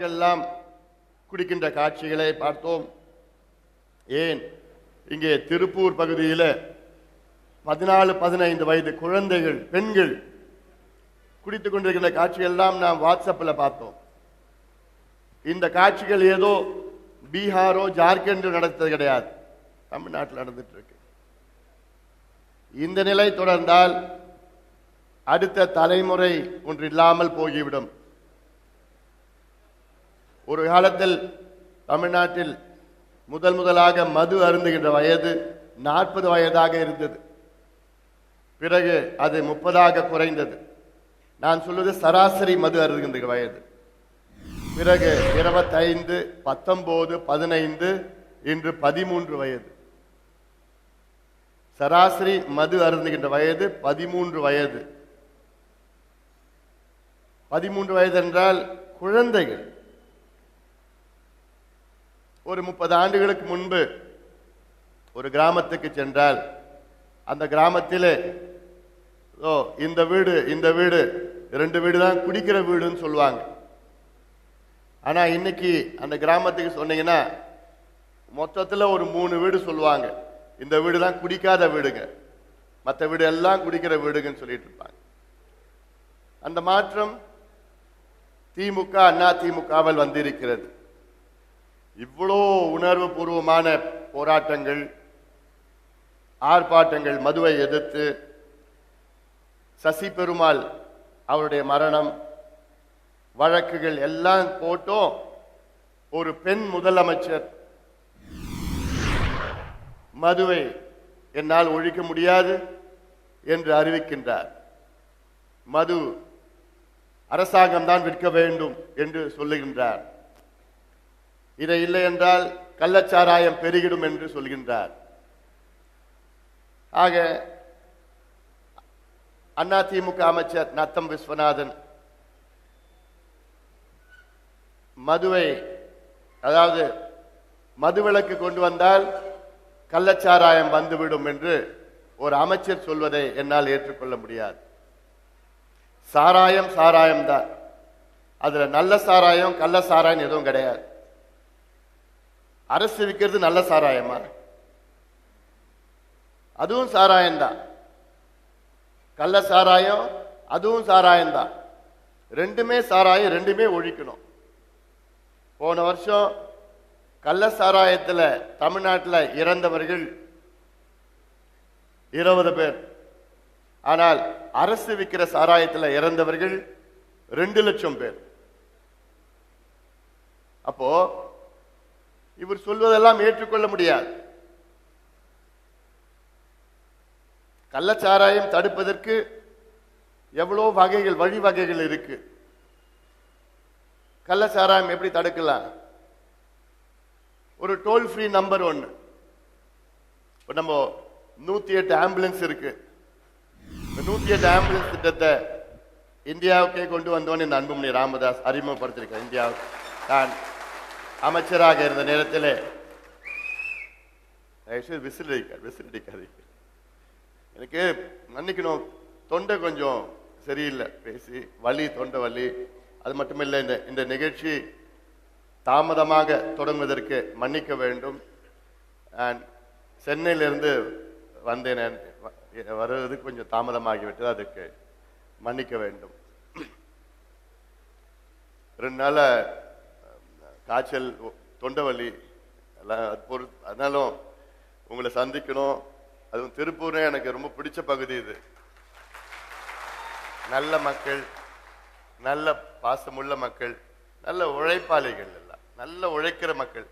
மாணவர்கள் எல்லாம் குடிக்கின்ற காட்சிகளை பார்த்தோம். ஏன்? இங்கே திருப்பூர் பகுதியில் பதினாலு பதினைந்து வயது குழந்தைகள் பெண்கள் குடித்துக் கொண்டிருக்கின்ற காட்சிகள் எல்லாம் நாம் வாட்ஸ்அப்பில் பார்த்தோம். இந்த காட்சிகள் ஏதோ பீகாரோ ஜார்க்கண்டோ நடத்தது கிடையாது. தமிழ்நாட்டில் நடந்துட்டு இருக்கு இந்த நிலை தொடர்ந்தால் அடுத்த தலைமுறை ஒன்று இல்லாமல் போகிவிடும். ஒரு காலத்தில் தமிழ்நாட்டில் முதல் முதலாக மது அருந்துகின்ற வயது நாற்பது வயதாக இருந்தது. பிறகு அது முப்பதாக குறைந்தது. நான் சொல்வது சராசரி மது அருந்துகின்ற வயது. பிறகு இருபத்தைந்து பத்தொன்பது பதினைந்து இன்று பதிமூன்று வயது. சராசரி மது அருந்துகின்ற வயது பதிமூன்று வயது. பதிமூன்று வயது என்றால் குழந்தைகள் ஒரு முப்பது ஆண்டுகளுக்கு முன்பு ஒரு கிராமத்துக்கு சென்றால் அந்த கிராமத்திலே ஓ இந்த வீடு இந்த வீடு ரெண்டு வீடு தான் குடிக்கிற வீடுன்னு சொல்லுவாங்க. ஆனால் இன்னைக்கு அந்த கிராமத்துக்கு சொன்னீங்கன்னா மொத்தத்தில் ஒரு மூணு வீடு சொல்லுவாங்க. இந்த வீடு தான் குடிக்காத வீடுங்க. மற்ற வீடு எல்லாம் குடிக்கிற வீடுங்கன்னு சொல்லிட்டு இருப்பாங்க. அந்த மாற்றம் திமுக அண்ணா திமுகவில் வந்திருக்கிறது. இவ்வளோ உணர்வு பூர்வமான போராட்டங்கள் ஆர்ப்பாட்டங்கள் மதுவை எதிர்த்து சசி பெருமாள் அவருடைய மரணம் வழக்குகள் எல்லாம் போட்டும். ஒரு பெண் முதலமைச்சர் மதுவை என்னால் ஒழிக்க முடியாது என்று அறிவிக்கின்றார். மது அரசாங்கம் தான் விற்க வேண்டும் என்று சொல்லுகின்றார். இதை இல்லை என்றால் கள்ளச்சாராயம் பெருகிடும் என்று சொல்கின்றார். ஆக அதிமுக அமைச்சர் நத்தம் விஸ்வநாதன் மதுவை அதாவது மதுவிலக்கு கொண்டு வந்தால் கள்ளச்சாராயம் வந்துவிடும் என்று ஒரு அமைச்சர் சொல்வதை என்னால் ஏற்றுக்கொள்ள முடியாது. சாராயம் சாராயம் தான் அதுல நல்ல சாராயம் கள்ள சாராயம் எதுவும் கிடையாது. அரசு விற்கிறது நல்ல சாராயமா? அதுவும் சாராயம்தான். கள்ள சாராயம் அதுவும் சாராயம்தான். ரெண்டுமே சாராயம் ரெண்டுமே ஒழிக்கணும். போன வருஷம் கள்ள சாராயத்தில் தமிழ்நாட்டில் இறந்தவர்கள் இருபது பேர். ஆனால் அரசு விற்கிற சாராயத்தில் இறந்தவர்கள் ரெண்டு லட்சம் பேர். அப்போ இவர் சொல்வதெல்லாம் ஏற்றுக்கொள்ள முடியாது. கள்ளச்சாராயம் தடுப்பதற்கு எவ்வளோ வகைகள் வழிவகைகள் இருக்கு. கள்ளச்சாராயம் எப்படி தடுக்கலாம்? ஒரு டோல் ஃப்ரீ நம்பர் ஒன்று இப்போ நம்ம நூற்றி எட்டு ஆம்புலன்ஸ் இருக்கு. இந்த நூற்றி எட்டு ஆம்புலன்ஸ் திட்டத்தை இந்தியாவுக்கே கொண்டு வந்தோன்னு இந்த அன்புமணி ராமதாஸ் அறிமுகப்படுத்தியிருக்கேன் இந்தியாவுக்கு. நான் அமைச்சராக இருந்த நேரத்தில். விசில் அடிக்காது விசில் அடிக்காதீங்க. எனக்கு மன்னிக்கணும் தொண்டை கொஞ்சம் சரியில்லை பேசி வலி தொண்டை வலி. அது மட்டுமில்லை இந்த இந்த நிகழ்ச்சி தாமதமாக தொடங்குவதற்கு மன்னிக்க வேண்டும். அண்ட் சென்னையிலிருந்து வந்தேன் வ- வருவது கொஞ்சம் தாமதமாகிவிட்டது அதுக்கு மன்னிக்க வேண்டும். ரெண்டு நாளாக காய்ச்சல் ஒ- தொண்டை வலி எல்லாம் அது பொறு அதனாலும் உங்களை சந்திக்கணும். அதுவும் திருப்பூரே எனக்கு ரொம்ப பிடிச்ச பகுதி இது. நல்ல மக்கள் நல்ல பாசமுள்ள மக்கள் நல்ல உழைப்பாளிகள் எல்லாம் நல்ல உழைக்கிற மக்கள்.